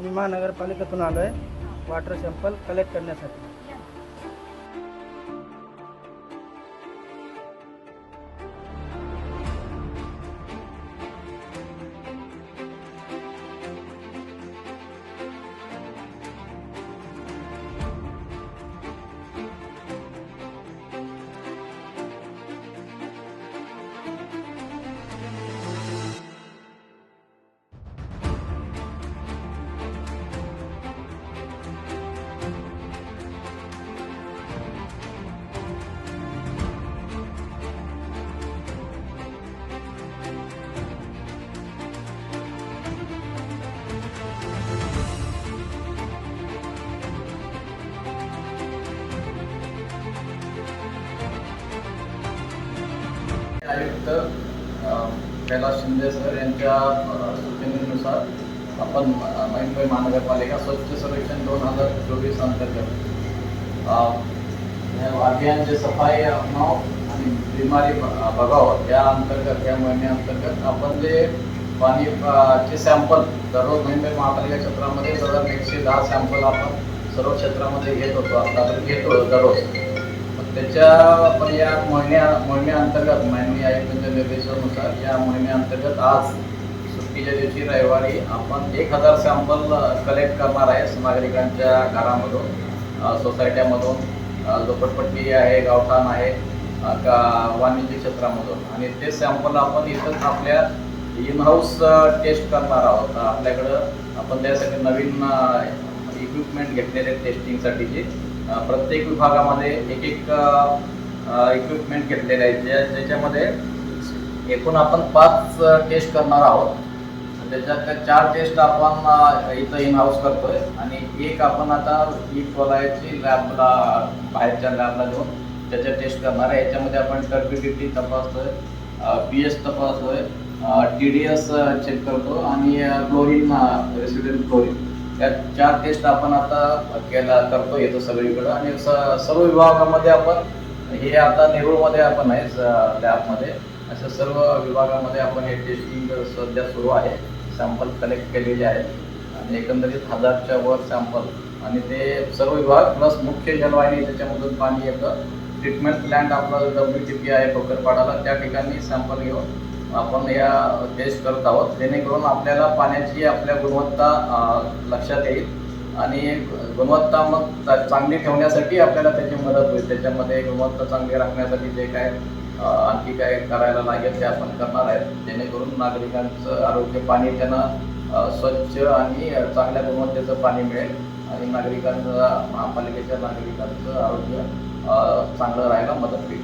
मी महानगरपालिकेतून आलो आहे water sample collect करण्यासाठी. आयुक्त अ, कैलास शिंदे सर यांच्या सूचनेनुसार आपण मुंबई महानगरपालिका स्वच्छ सर्वेक्षण दोन हजार चोवीस अंतर्गत अभियान जे सफाई नाव आणि बिमारी बघाव बघावं या अंतर्गत या मोहिमेअंतर्गत आपण जे पाणी चे सॅम्पल दररोज मुंबई महापालिका क्षेत्रामध्ये दररोज एकशे दहा सॅम्पल आपण सर्व क्षेत्रामध्ये घेत होतो आता घेतो दररोज. त्याच्या पण या मोहिम्या मोहिमेअंतर्गत माननीय आयुक्तांच्या निर्देशानुसार या मोहिमेअंतर्गत आज सुट्टीच्या दिवशी रविवारी आपण एक हजार सॅम्पल कलेक्ट करणार आहे नागरिकांच्या घरामधून सोसायट्यामधून झोपडपट्टी आहे गावठाण आहे का वाणिज्य क्षेत्रामधून. आणि ते सॅम्पल आपण इथंच आपल्या इनहाऊस टेस्ट करणार आहोत. आपल्याकडं आपण त्यासाठी नवीन इक्विपमेंट घेतलेले टेस्टिंगसाठीचे प्रत्येक विभागामध्ये एक एक इक्विपमेंट घेतलेले आहेत ज्या ज्याच्यामध्ये एकूण आपण पाच टेस्ट करणार आहोत. त्याच्यात त्या चार टेस्ट आपण इथं इन हाऊस करतोय. आणि एक आपण आता ई कोलायची लॅबला बाहेरच्या लॅबला देऊन त्याच्या टेस्ट करणार आहे. याच्यामध्ये आपण टर्बिडिटी तपासतोय पी एस तपासतोय टी डी एस चेक करतो आणि क्लोरीन रेसिडेंट क्लोरीन त्या चार टेस्ट आपण आता केला करतो येतो सगळीकडं. आणि स- सर्व विभागामध्ये आपण हे आता नेरूळमध्ये आपण आहे स- लॅबमध्ये अशा सर्व विभागामध्ये आपण हे टेस्टिंग सध्या सुरू आहे. सॅम्पल कलेक्ट केलेले आहेत. आणि एकंदरीत हजारच्या वर सॅम्पल आणि ते सर्व विभाग प्लस मुख्य जलवाहिनी त्याच्यामधून पाणी येतं. ट्रीटमेंट प्लॅन्ट आपला डब्ल्यू टी पी आहे कोकरपाडाला त्या ठिकाणी सॅम्पल घेऊन आपण या टेस्ट करत आहोत. जेणेकरून आपल्याला पाण्याची आपल्या गुणवत्ता लक्षात येईल. आणि गुणवत्ता मग चांगली ठेवण्यासाठी आपल्याला त्याची मदत होईल. त्याच्यामध्ये गुणवत्ता चांगली राखण्यासाठी जे काय आणखी काय करायला लागेल ते आपण करणार आहेत. जेणेकरून नागरिकांचं आरोग्य पाणी त्यांना स्वच्छ आणि चांगल्या गुणवत्तेचं पाणी मिळेल. आणि नागरिकांचं महापालिकेच्या नागरिकांचं आरोग्य चांगलं राहायला मदत होईल.